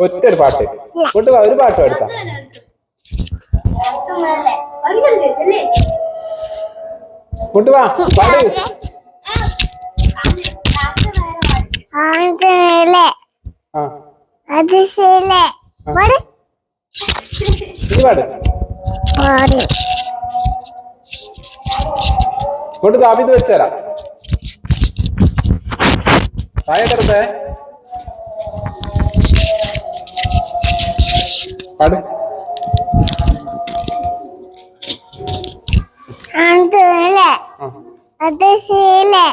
ഒറ്റ ഒരു പാട്ട് കൊണ്ട് ഒരു പാട്ട് എടുക്കാം കൊണ്ട് വാ പാട്. ആന്തല്ലേ ആ. അത് ശരിയല്ലേ പാട്. ഇത് പാട്. പാട്. കൊണ്ട് താപിത് വെച്ചേരാ താഴെ കിടത്തേ പാട് ആന്തല്ലേ ആ അത് ശരിയല്ലേ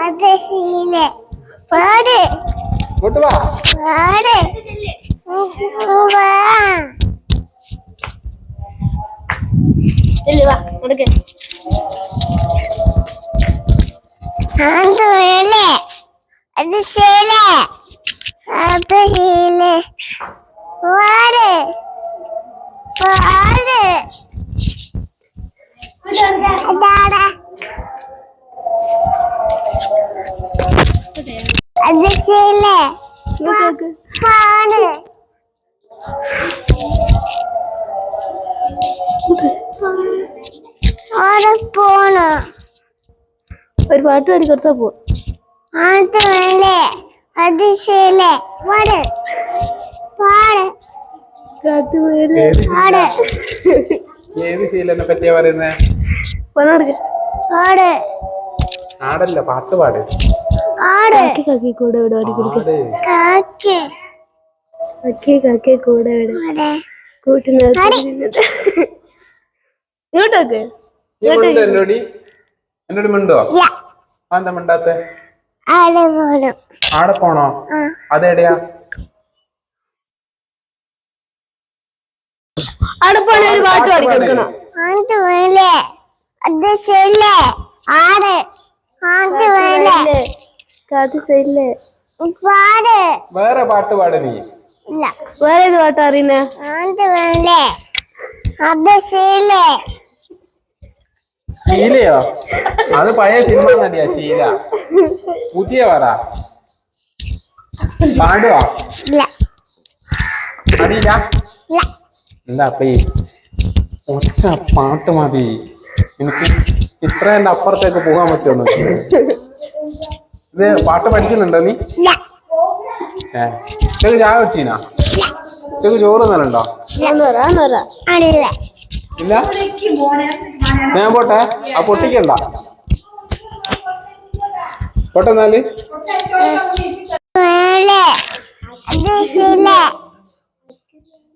അത് ശരിയല്ലേ പാട് കൊണ്ട് വാ പാട് വാ ആന്തല്ലേ അത് ശരിയല്ലേ അത് ശരിയല്ലേ പാട് പാട് അതാടാ അത് ശരിയല്ലേ പാട് അവിടെ പോണു? ഒരു പാട്ട് പാടി കൊടുത്താ പോ. അത് വേണ്ടേ അത് ശരിയല്ലേ പാട് ഏത് ശീലനെ പറ്റിയാ പറയുന്നേ? ആടല്ല പാട്ട് പാട്. എന്നോടി? മിണ്ടോ? എന്താ മിണ്ടാത്തെ? ആടെ പോണോ? ആ. അതെവിടെയാ? അവിടെ പോണ ഒരു പാട്ട് പാടി. കൊടുക്കണം വേറെ പാട്ട് പാട് നീ. ഇല്ല. വേറെ ഏത് പാട്ട് അറിയുന്നേ? ശീലയോ? അത് പഴയ സിനിമ നടിയാ ശീല. പുതിയ പറ പാടുവാ? ഇല്ല. അറിയില്ല ഇല്ല എന്താ അപ്പൊ ഈ ഒറ്റ പാട്ട് മതി. എനിക്ക് ചിത്രന്റെ അപ്പുറത്തേക്ക് പോകാൻ പറ്റുന്നു ഇത് പാട്ട് പഠിക്കുന്നുണ്ടോ നീ? ഏ ചെക്ക് ചായ വെച്ചീനാ ചെക്ക് ചോറ് തന്നുണ്ടോ ഇല്ല? ഞാൻ പോട്ടെ. ആ പൊട്ടിക്കണ്ട. പോട്ടെ എന്നാൽ. വേണ്ടേ അത് ശരിയല്ലേ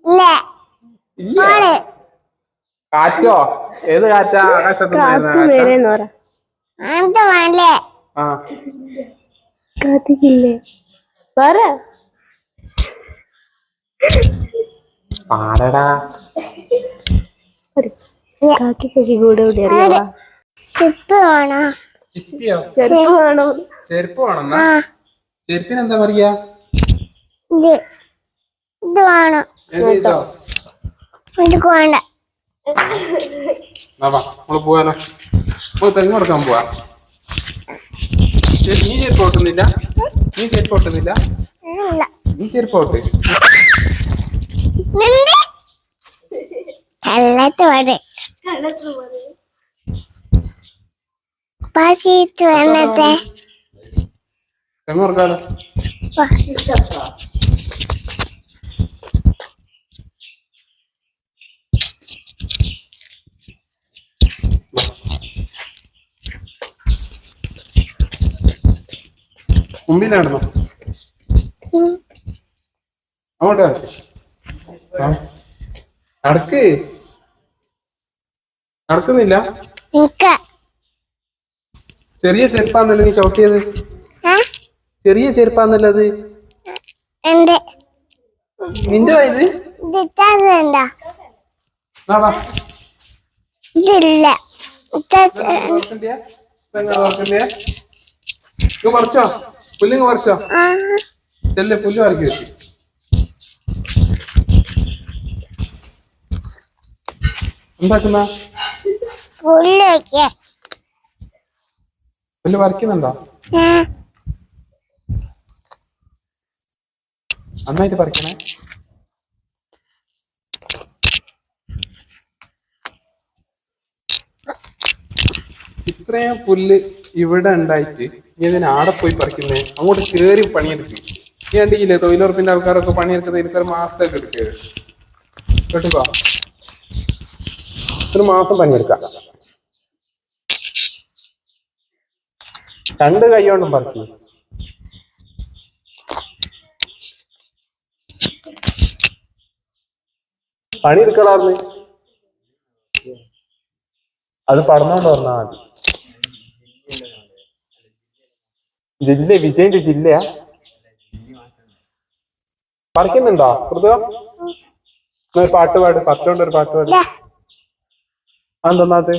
ഇല്ല. കാറ്റോ? ഏത് കാറ്റാ? ആകാശത്ത് കാത്തു മേലെ നോറ അത് വേണ്ടേ ആ. കാത്തിക്കില്ലേ? പറ. പാടടാ. കാക്കി കാക്കി കൂടെ ഇവിടെ അറിയാവാ ചിപ്പ് വേണോ? ചിപ്പിയോ? ചെറുപ്പ് വേണോ? ചെരുപ്പ് വേണമെന്നാ ആ. എന്താ പറയാ? ഇത്. വേണം. ഇതോ വേണ്ട നമ്മൾ പോവാലോ. പോയി തെങ്ങ് കൊടുക്കാൻ പോവാ. നീ ചെരുപ്പ് ഓട്ടുന്നില്ല? നീ ചെരുപ്പ് ഓട്ടുന്നില്ല? നീ ചെരുപ്പ് ഓട്ട്. നിന്റെ കള്ളത്ത് പാട് പാശീത്ത് വേണ്ടത്തെ തെങ്ങ് കൊടുക്കാലോ മുമ്പിലായിരുന്നോ അങ്ങോട്ട് വരട്ടെ. ആ. നടക്ക്. നടക്കുന്നില്ല? ചെറിയ ചെരുപ്പാന്നല്ലേ നീ ചവിട്ടിയത്? ചെറിയ ചെരുപ്പാന്നല്ലത് നിന്റേതായത് ഇതില്ല. പറിച്ചോ പുല്ലിങ് പറിച്ചോ? ചെല്ലെ പുല്ല് പറിക്കി. വെച്ചു എന്താക്കുന്ന പുല്ല് പറിക്കുന്നുണ്ടോ? നന്നായിട്ട് പറിക്കണേ. ഇത്രയും പുല്ല് ഇവിടെ ഉണ്ടായിട്ട് നീ ഇതിന് ആടെ പോയി പറിക്കുന്നേ? അങ്ങോട്ട് കയറി പണിയെടുക്കും. നീ കണ്ടില്ലേ തൊഴിലുറപ്പിന്റെ ആൾക്കാരൊക്കെ പണിയെടുക്കുന്നത് എനിക്കൊരു മാസത്തേക്ക് എടുക്കുക കേട്ടുക്കോ? ഒരു മാസം പണിയെടുക്കാം. രണ്ട് കൈ കൊണ്ടും പറിക്കും. പണി എടുക്കലാർന്ന് അത് പറഞ്ഞോണ്ട് വന്നാൽ മതി. ജില്ല വിജയന്റെ ജില്ലയാ? പറിക്കുന്നുണ്ടോ ഹൃദയ പാട്ട് പാട് പത്തോണ്ട് ഒരു പാട്ട് പാട്. അതെന്താത്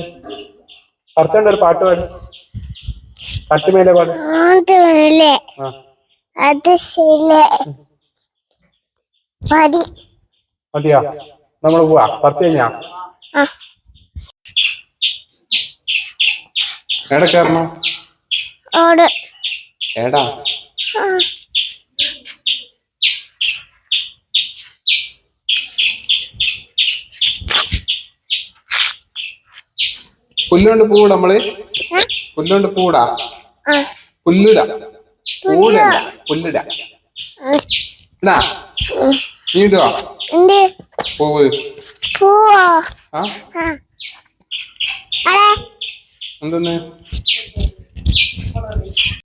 പറിച്ചോണ്ട് ഒരു പാട്ട് പാട്. പട്ടുമേലെ പാട്. മതിയാ? നമ്മൾ പോവാ. പറിച്ചു കഴിഞ്ഞാ? എവിടെ കയറണോ? എടാ പുല്ലുകൊണ്ട് പൂവിട നമ്മൾ പുല്ലുകൊണ്ട് പൂടാ പുല്ലിട. പൂട പുല്ലിട. ഇടാ നീ ഇടുവാ എന്ത്? പൂവ്. ആ. ആ. അടേ എന്തെന്ന്?